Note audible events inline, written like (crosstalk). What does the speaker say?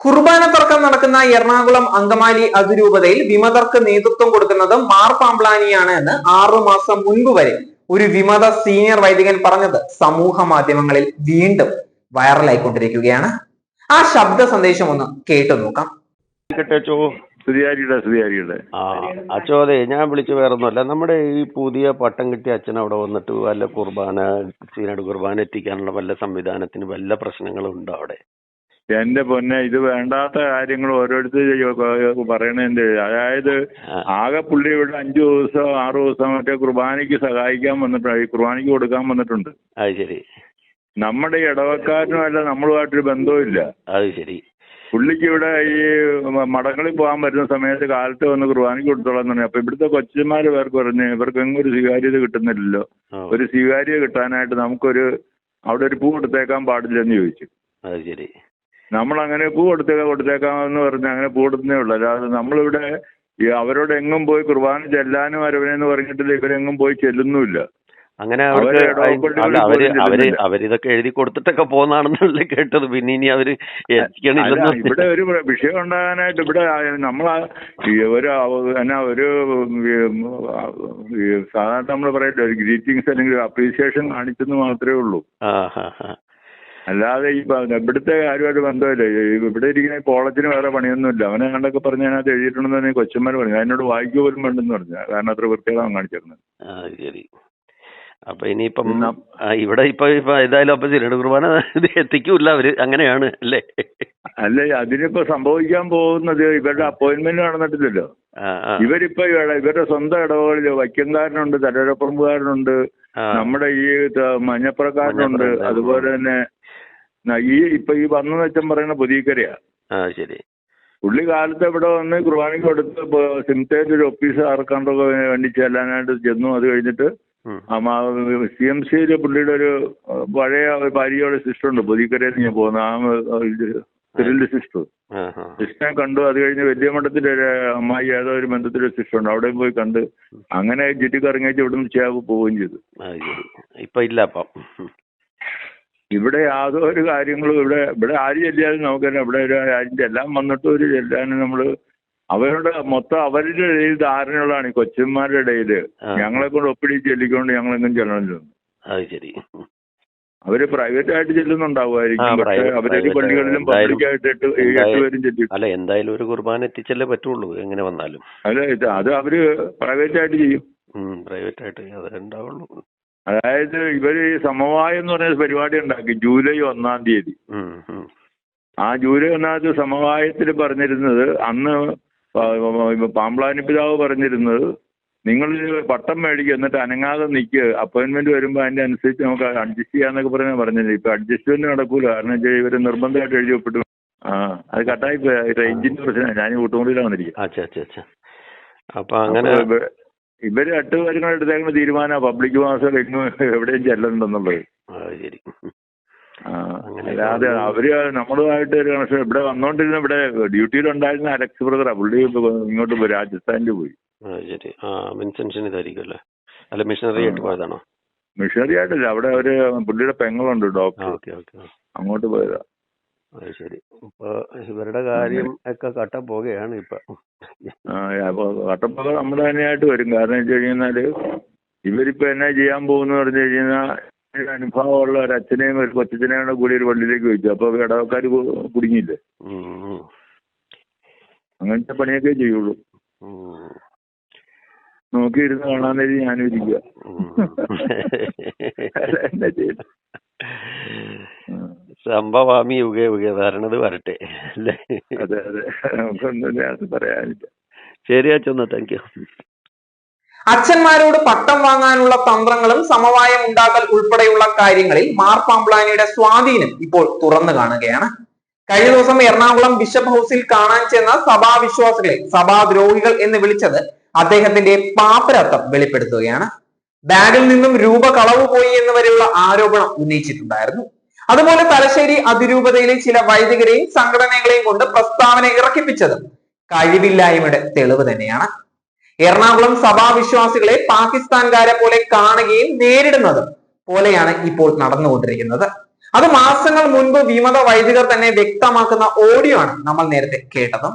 കുർബാന തർക്കം നടക്കുന്ന എറണാകുളം അങ്കമാലി അതിരൂപതയിൽ വിമതർക്ക് നേതൃത്വം കൊടുക്കുന്നത് മാർ പാംപ്ലാനിയാണ് എന്ന് ആറു മാസം മുൻപ് വരെ ഒരു വിമത സീനിയർ വൈദികൻ പറഞ്ഞത് സമൂഹ മാധ്യമങ്ങളിൽ വീണ്ടും വൈറലായിക്കൊണ്ടിരിക്കുകയാണ്. ആ ശബ്ദ സന്ദേശം ഒന്ന് കേട്ടു നോക്കാം. അച്ചോ? അതെ ഞാൻ വിളിച്ചു വേറൊന്നുമല്ല. നമ്മുടെ ഈ പുതിയ പട്ടം കിട്ടിയ അച്ഛൻ അവിടെ വന്നിട്ട് വല്ല കുർബാന സീനഡ് കുർബാന എത്തിക്കാനുള്ള വല്ല സംവിധാനത്തിന് വല്ല പ്രശ്നങ്ങളും ഉണ്ടോ അവിടെ? എന്റെ പൊന്നെ ഇത് വേണ്ടാത്ത കാര്യങ്ങൾ ഓരോരുത്തർ പറയണതിന്റെ അതായത് ആകെ പുള്ളി ഇവിടെ അഞ്ചു ദിവസം ആറു ദിവസം മറ്റേ കുർബാനയ്ക്ക് സഹായിക്കാൻ വന്നിട്ടുണ്ട് ഈ കുർബാനയ്ക്ക് കൊടുക്കാൻ വന്നിട്ടുണ്ട്. അത് ശരി. നമ്മുടെ ഈ ഇടവക്കാരനുമല്ല നമ്മളുമായിട്ടൊരു ബന്ധവുമില്ല. അത് ശരി. പുള്ളിക്ക് ഇവിടെ ഈ മടങ്ങളിൽ പോകാൻ പറ്റുന്ന സമയത്ത് കാലത്ത് വന്ന് കുർബാനയ്ക്ക് കൊടുത്തോളാം പറഞ്ഞു. അപ്പൊ ഇവിടുത്തെ കൊച്ചന്മാര് പേർക്ക് പറഞ്ഞു ഇവർക്കെങ്ങും ഒരു സ്വീകാര്യത കിട്ടുന്നില്ലല്ലോ. ഒരു സ്വീകാര്യത കിട്ടാനായിട്ട് നമുക്കൊരു അവിടെ ഒരു പൂ കൊടുത്തേക്കാൻ പാടില്ലെന്ന് ചോദിച്ചു. അത് ശരി. നമ്മൾ അങ്ങനെ പൂ കൊടുത്തേക്കാം കൊടുത്തേക്കാമെന്ന് പറഞ്ഞ് അങ്ങനെ പൂ കൊടുത്തേ ഉള്ളൂ. അല്ലാതെ നമ്മളിവിടെ ഈ അവരോട് എങ്ങും പോയി കുർബാന ചെല്ലാനും അരവനെന്ന് പറഞ്ഞിട്ടില്ല ഇവരെങ്ങും പോയി ചെല്ലുന്നുമില്ല. അങ്ങനെ അവർ അവർക്ക് അല്ല അവർ അവർ ഇതൊക്കെ അവരിതൊക്കെ എഴുതി കൊടുത്തിട്ടൊക്കെ പോകുന്നതാണെന്നല്ലേ കേട്ടത്. പിന്നെ ഇനി അവർ ഇവിടെ ഒരു വിഷയം ഉണ്ടാകാനായിട്ട് ഇവിടെ നമ്മൾ ഒരു എന്നാ ഒരു സാധാരണ നമ്മൾ പറയട്ടെ ഒരു ഗ്രീറ്റിംഗ്സ് അല്ലെങ്കിൽ അപ്രീസിയേഷൻ കാണിച്ചെന്ന് മാത്രമേ ഉള്ളൂ. അല്ലാതെ ഈ ഇവിടുത്തെ കാര്യമായിട്ട് ബന്ധമില്ല. ഇവിടെ ഇരിക്കുന്ന കോളേജിന് വേറെ പണിയൊന്നുമില്ല. അവനെ കണ്ടൊക്കെ പറഞ്ഞ് അതിനകത്ത് എഴുതിയിട്ടുണ്ടെന്ന് കൊച്ചന്മാർ പറഞ്ഞു. അതിനോട് വായിക്കുക പോലും വേണ്ടെന്ന് പറഞ്ഞു. കാരണം അത്ര വൃത്തികേടാണ് കാണിച്ചിരുന്നത് ആ ശരി. അപ്പൊ ഇനിയിപ്പം ഇവിടെ ഇപ്പൊ ഇപ്പൊ ഏതായാലും അപ്പൊ ചിലട് കുർബാന എത്തിക്കൂല അവർ. അങ്ങനെയാണ് അല്ലേ? അല്ല അതിനിപ്പോ സംഭവിക്കാൻ പോകുന്നത് ഇവരുടെ അപ്പോയിന്റ്മെന്റ് നടന്നിട്ടില്ലല്ലോ. ഇവരിപ്പൊ ഇവരുടെ- സ്വന്തം ഇടവകളിൽ വൈക്കംകാരനുണ്ട് തലരപ്പുറമ്പുകാരനുണ്ട് നമ്മുടെ ഈ മഞ്ഞപ്പുറക്കാരനുണ്ട് അതുപോലെ തന്നെ ഈ ഇപ്പൊ ഈ വന്ന വെച്ചം പറയുന്ന പുതിയക്കരയാ. ആ ശരി. പുള്ളി കാലത്ത് ഇവിടെ വന്ന് കുർബാനയ്ക്ക് കൊടുത്ത് സിംസേറ്റ് ഒരു ഓഫീസ് ആർക്കാണ്ടൊക്കെ വേണ്ടി ചെല്ലാനായിട്ട് ചെന്നു. അത് കഴിഞ്ഞിട്ട്. സി എം സിയിൽ പുള്ളിയുടെ ഒരു പഴയ ഭാര്യയുടെ സിസ്റ്റർ ഉണ്ട് പുതിയക്കരയിൽ നിന്ന് ഞാൻ പോകുന്ന ആ സിറിന്റെ സിസ്റ്റർ. സിസ്റ്ററെ കണ്ടു. അത് കഴിഞ്ഞ് വലിയ മഠത്തിന്റെ ഒരു അമ്മായി ഏതോ ഒരു ബന്ധത്തിലൊരു സിസ്റ്റർ ഉണ്ട് അവിടെയും പോയി കണ്ട് അങ്ങനെ ചുറ്റിക്കറങ്ങിച്ച് ഇവിടുന്ന് ചെയ്യാൻ പോവുകയും ചെയ്തു. ഇപ്പൊ ഇല്ല അപ്പം. ഇവിടെ യാതൊരു കാര്യങ്ങളും ഇവിടെ ഇവിടെ ആര് ചെല്ലിയാലും നമുക്ക് തന്നെ ഇവിടെ ഒരു ആരും എല്ലാം വന്നിട്ട് ഒരു ചെല്ലാനും നമ്മൾ അവരുടെ മൊത്തം അവരുടെ ഇടയിൽ ധാരണകളാണ് ഈ കൊച്ചന്മാരുടെ ഇടയിൽ. ഞങ്ങളെ കൊണ്ട് ഒപ്പിടി ചെല്ലിക്കൊണ്ട് ഞങ്ങളെങ്ങും ചെല്ലണമല്ലോ. അത് ശരി. അവർ പ്രൈവറ്റ് ആയിട്ട് ചെല്ലുന്നുണ്ടാവുമായിരിക്കും. പക്ഷേ പള്ളികളിലും എന്തായാലും- ആയിട്ട് എട്ട് ഈ എട്ട് പേരും ചെല്ലി അല്ല എന്തായാലും ഒരു കുർബാന എത്തിച്ചല്ലേ പറ്റുള്ളൂ എങ്ങനെ വന്നാലും. അല്ല ഇത് അത് അവർ പ്രൈവറ്റ് ആയിട്ട് ചെയ്യും. പ്രൈവറ്റ് ആയിട്ട് അത് ഉണ്ടാവുള്ളൂ അതായത് ഇവർ സമവായം എന്ന് പറഞ്ഞ പരിപാടി ഉണ്ടാക്കി ജൂലൈ ഒന്നാം തീയതി. ആ ജൂലൈ ഒന്നാം തീയതി സമവായത്തിൽ പറഞ്ഞിരുന്നത് അന്ന് പാമ്പളാനി പാമ്പ്ലാനി പിതാവ് പറഞ്ഞിരുന്നത് നിങ്ങൾ പട്ടം മേടിക്കുക എന്നിട്ട് അനങ്ങാതെ നിൽക്കുക അപ്പോയിന്റ്മെന്റ് വരുമ്പോൾ അതിന്റെ അനുസരിച്ച് നമുക്ക് അഡ്ജസ്റ്റ് ചെയ്യാന്നൊക്കെ പറഞ്ഞാൽ പറഞ്ഞില്ല? ഇപ്പൊ അഡ്ജസ്റ്റ്മെന്റ് നടക്കൂല. കാരണം വെച്ചാൽ ഇവർ നിർബന്ധമായിട്ട് എഴുതി ഒപ്പിട്ടു. ആ അത് കട്ടായി റേഞ്ചിന്റെ പ്രശ്നമാണ്. ഞാൻ കൂട്ടുകൂടിയിലാണ് വന്നിരിക്കുന്നത് അപ്പൊ അങ്ങനെ അപ്പൊ ഇവ- ഇവർ എട്ട് കാര്യങ്ങൾ എടുത്തേക്കുന്ന തീരുമാനം. പബ്ലിക് മാസം എങ്ങും എവിടെയും ചെല്ലണ്ടെന്നുള്ളത്. ശരി. അല്ലാതെ അവർ നമ്മളുമായിട്ട് ഒരു കണക്ഷൻ ഇവിടെ വന്നോണ്ടിരുന്ന ഇവിടെ ഡ്യൂട്ടിയിലുണ്ടായിരുന്ന അലക്സ് ബ്രദർ പുള്ളി ഇങ്ങോട്ട് പോയി രാജസ്ഥാനിൽ പോയി. ശരി ആ ഇതായിരിക്കും അല്ലേ? അല്ല മിഷണറി ആയിട്ട് പോയതാണോ? മിഷണറി ആയിട്ടില്ല. അവിടെ അവർ പുള്ളിയുടെ പെങ്ങളുണ്ട് ഡോക്ടർ അങ്ങോട്ട് പോയതാ. ശരി ഇപ്പൊ ഇവരുടെ കാര്യം ഒക്കെ കട്ട പോകുകയാണ് ഇപ്പൊ. ആ, നമ്മൾ നമ്മുടെ തന്നെയായിട്ട് വരും. കാരണം വെച്ച് കഴിഞ്ഞാൽ ഇവരിപ്പോ എന്നാ ചെയ്യാൻ പോകുന്നു പറഞ്ഞു കഴിഞ്ഞാൽ അനുഭവമുള്ള ഒരു അച്ഛനെയും ഒരു കൊച്ചച്ഛനെയും കൂടെ കൂടി ഒരു പള്ളിയിലേക്ക് വെച്ചു. അപ്പൊ ഇടവക്കാർ കുടുങ്ങിയില്ലേ? അങ്ങനത്തെ പണിയൊക്കെ ചെയ്യുള്ളൂ. നോക്കിയിരുന്ന് കാണാൻ നേരി ഞാനും ഇരിക്കുക എന്നാ (laughs) സംഭവാമി യുഗ യുഗ വരണത് വരട്ടെ. അല്ലേ? അതെ അതെ. നമുക്കൊന്നും അതിനകത്ത് പറയാനില്ല. ശരി അച്ഛന്നാ താങ്ക് യു അച്ഛന്മാരോട് പട്ടം വാങ്ങാനുള്ള തന്ത്രങ്ങളും സമവായം ഉണ്ടാക്കൽ ഉൾപ്പെടെയുള്ള കാര്യങ്ങളിൽ മാർ പാംപ്ലാനിയുടെ സ്വാധീനം ഇപ്പോൾ തുറന്നു കാണുകയാണ്. കഴിഞ്ഞ ദിവസം എറണാകുളം ബിഷപ്പ് ഹൗസിൽ കാണാൻ ചെന്ന സഭാവിശ്വാസികളെ സഭാദ്രോഹികൾ എന്ന് വിളിച്ചത് അദ്ദേഹത്തിന്റെ പാപ്പരത്വം വെളിപ്പെടുത്തുകയാണ്. ബാഗിൽ നിന്നും രൂപ കളവ് പോയി എന്ന് വരെയുള്ള ആരോപണം ഉന്നയിച്ചിട്ടുണ്ടായിരുന്നു. അതുപോലെ തലശ്ശേരി അതിരൂപതയിലെ ചില വൈദികരെയും സംഘടനകളെയും കൊണ്ട് പ്രസ്താവന ഇറക്കിപ്പിച്ചത് കഴിവില്ലായ്മയുടെ തെളിവ് തന്നെയാണ്. എറണാകുളം സഭാവിശ്വാസികളെ പാകിസ്ഥാൻകാരെ പോലെ കാണുകയും നേരിടുന്നതും പോലെയാണ് ഇപ്പോൾ നടന്നുകൊണ്ടിരിക്കുന്നത്. അത് മാസങ്ങൾ മുൻപ് വിമത വൈദികർ തന്നെ വ്യക്തമാക്കുന്ന ഓഡിയോ ആണ് നമ്മൾ നേരത്തെ കേട്ടത്.